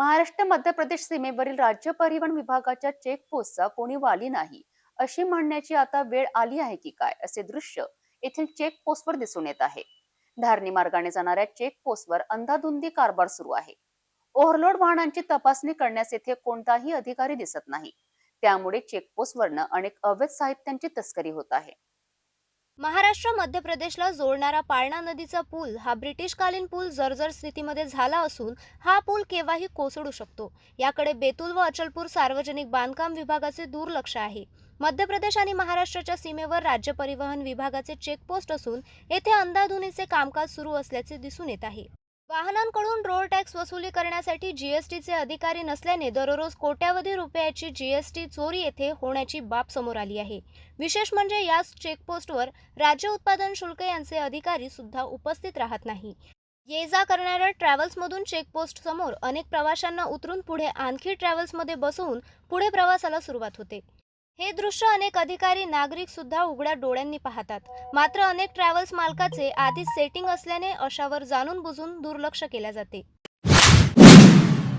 महाराष्ट्र मध्य प्रदेश सीमेवरील राज्य परिवहन विभागाच्या चेकपोस्टचा कोणी वाली नाही. अशी म्हणण्याची आता वेळ आली आहे की काय असे दृश्य येथील चेकपोस्टवर दिसून येत आहे. धारणी मार्गाने जाणाऱ्या चेकपोस्टवर अंधाधुंदी कारभार सुरू आहे. ओव्हरलोड वाहनांची तपासणी करण्यास येथे कोणताही अधिकारी दिसत नाही. त्यामुळे चेकपोस्टवरनं अनेक अवैध साहित्यांची तस्करी होत आहे. महाराष्ट्र मध्य प्रदेशला जोडणारा पाळणा नदीचा पूल हा ब्रिटिशकालीन पूल जर्जर स्थितीमध्ये झाला असून हा पूल केव्हाही कोसळू शकतो. याकडे बेतूल व अचलपूर सार्वजनिक बांधकाम विभागाचे दुर्लक्ष आहे. मध्य प्रदेश आणि महाराष्ट्राच्या सीमेवर राज्य परिवहन विभागाचे चेकपोस्ट असून येथे अंधाधुनीचे कामकाज सुरू असल्याचे दिसून येत आहे. वाहनांकडून रोड टॅक्स वसुली करण्यासाठी जीएसटीचे अधिकारी नसल्याने दररोज कोट्यावधी रुपयाची जीएसटी चोरी येथे होण्याची बाब समोर आली आहे. विशेष म्हणजे याच चेकपोस्टवर राज्य उत्पादन शुल्क यांचे अधिकारी सुद्धा उपस्थित राहत नाही. ये जा करणाऱ्या ट्रॅव्हल्समधून चेकपोस्ट समोर अनेक प्रवाशांना उतरून पुढे आणखी ट्रॅव्हल्समध्ये बसवून पुढे प्रवासाला सुरुवात होते. हे दृश्य अनेक अधिकारी नागरिक सुद्धा उघड्या डोळ्यांनी पाहतात. मात्र अनेक ट्रॅव्हल्स मालकाचे आधीच सेटिंग असल्याने अशावर जाणून बुजून दुर्लक्ष केल्या जाते.